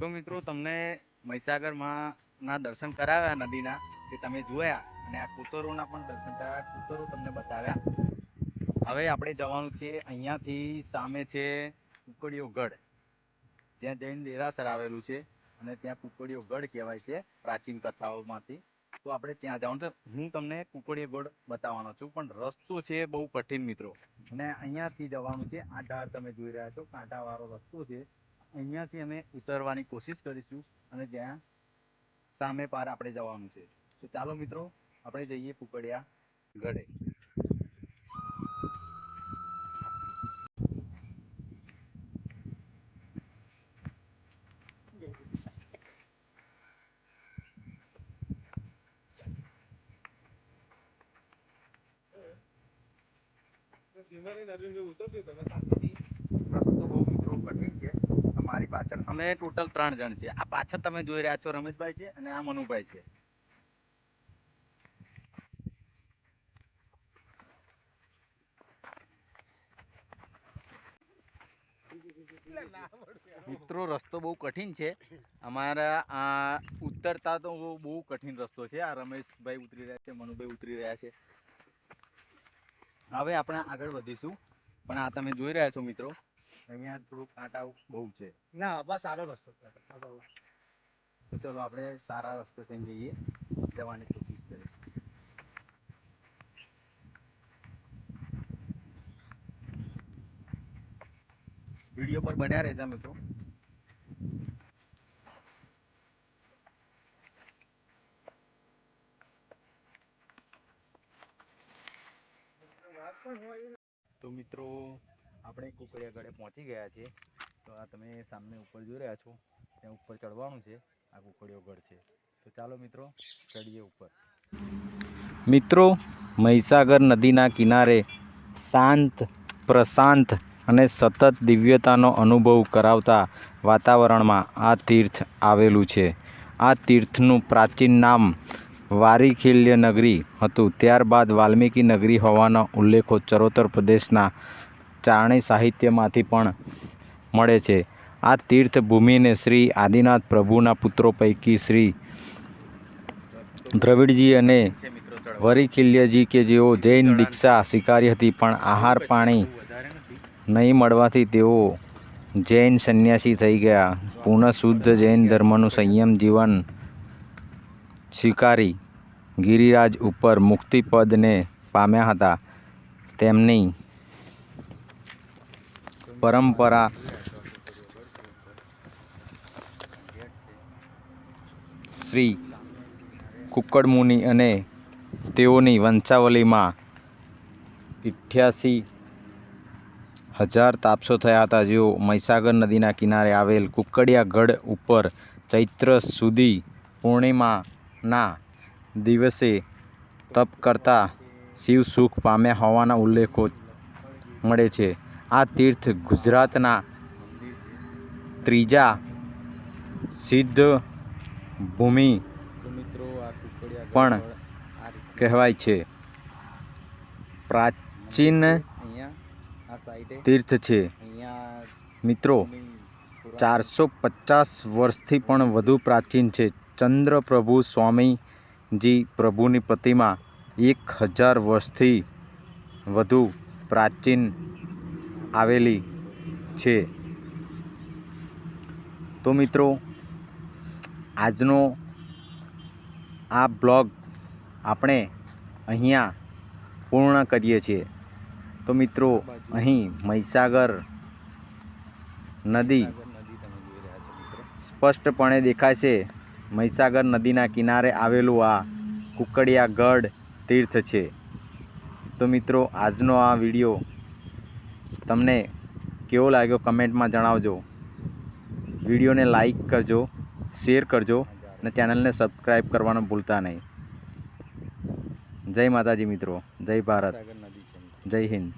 તો મિત્રો, તમને મહીસાગરમાં ના દર્શન કરાવ્યા નદીના તે તમે જોયા અને આ કૂતરોના પણ દર્શન કરાવ્યા, કૂતરો તમને બતાવ્યા. હવે આપણે જવાનું છે અહીંયાથી સામે છે કુકડીઓ ગઢ જ્યાં જૈન દેરાસર આવેલું છે અને ત્યાં કુકડીઓ ગઢ કહેવાય છે પ્રાચીન કથાઓમાંથી. તો આપણે ત્યાં જવાનું છે. હું તમને કુકડીઓ ગઢ બતાવવાનો છું, પણ રસ્તો છે બહુ કઠિન મિત્રો. અને અહીંયાથી જવાનું છે. આ ઢાળ તમે જોઈ રહ્યા છો, કાંટાવાળો રસ્તો છે. અહીંયાથી અમે ઉતરવાની કોશિશ કરીશું અને ત્યાં સામે પાર આપણે જવાનું છે તો ચાલો મિત્રો આપણે જઈએ કુકડિયા ગઢે રસ્તો બહુ મિત્રો કઠિન છે અમારી પાછળ અમે ટોટલ ત્રણ જણ છે આ પાછળ તમે જોઈ રહ્યા છો રમેશભાઈ છે અને આ મનુભાઈ છે. મિત્રો, રસ્તો બહુ કઠિન છે. અમારા આ ઉતરતા તો બહુ કઠિન રસ્તો છે. આ રમેશભાઈ ઉતરી રહ્યા છે, મનુભાઈ ઉતરી રહ્યા છે. હવે આપણે આગળ વધીશું. પણ આ તમે જોઈ રહ્યા છો મિત્રો અહીંયા થોડું કાંટા બહુ છે. ના બસ સારો રસ્તો. તો ચલો આપણે સારા રસ્તે થઈને જઈએ. જવાની કોશિશ કરીશું વીડિયો પર બન્યા રહેતા મિત્રો. તો મિત્રો આપણે કુકડિયા ગળે પહોંચી ગયા છીએ. તો આ તમે સામે ઉપર જોઈ રહ્યા છો. ત્યાં ઉપર ચડવાનું છે. આ કુકડીઓ ગઢ છે. તો ચાલો મિત્રો, ચડીએ ઉપર. મિત્રો, મહીસાગર નદીના કિનારે શાંત, પ્રશાંત અને સતત દિવ્યતાનો અનુભવ કરાવતા વાતાવરણમાં આ તીર્થ આવેલું છે. આ તીર્થનું પ્રાચીન નામ વારીખિલ્ય નગરી હતું. ત્યારબાદ વાલ્મીકી નગરી હોવાનો ઉલ્લેખો ચરોતર પ્રદેશના ચારણી સાહિત્યમાંથી પણ મળે છે. આ તીર્થભૂમિને શ્રી આદિનાથ પ્રભુના પુત્રો પૈકી શ્રી દ્રવિડજી અને વરિખિલ્યજી કે જેઓ જૈન દીક્ષા સ્વીકારી હતી પણ આહાર પાણી નહીં મળવાથી તેઓ જૈન સંન્યાસી થઈ ગયા. પૂર્ણ શુદ્ધ જૈન ધર્મનું સંયમ જીવન સ્વીકારી ગિરિરાજ ઉપર મુક્તિપદને પામ્યા હતા. તેમની પરંપરા. શ્રી કુક્કડ મુનિ અને તેઓની વંશાવલીમાં ઇઠ્યાસી હજાર તાપસો થયા હતા. જેઓ મહીસાગર નદીના કિનારે આવેલ કુકડિયા ગઢ ઉપર ચૈત્ર સુધી પૂર્ણિમાના દિવસે તપ કરતા શિવ સુખ પામ્યા હોવાના ઉલ્લેખો મળે છે. આ તીર્થ ગુજરાતના ત્રીજા સિદ્ધ ભૂમિ પણ કહેવાય છે. પ્રાચીન તીર્થ છે. મિત્રો, ચારસો પચાસ વર્ષથી પણ વધુ પ્રાચીન છે. ચંદ્રપ્રભુ સ્વામીજી પ્રભુની પ્રતિમા એક હજાર વર્ષથી વધુ પ્રાચીન આવેલી છે. તો મિત્રો, આજનો આ બ્લોગ આપણે અહીંયા પૂર્ણ કરીએ છીએ. તો મિત્રો, અહીં મહીસાગર નદી સ્પષ્ટપણે દેખાય છે મહીસાગર નદીના કિનારે આવેલું આ કુકડિયા ગઢ તીર્થ છે. તો મિત્રો, આજનો આ વીડિયો તમને કેવો લાગ્યો કમેન્ટમાં જણાવજો. વિડીયોને લાઈક કરજો શેર કરજો અને ચેનલને સબસ્ક્રાઈબ કરવાનું ભૂલતા નહીં. જય માતાજી મિત્રો જય ભારત જય હિન્દ.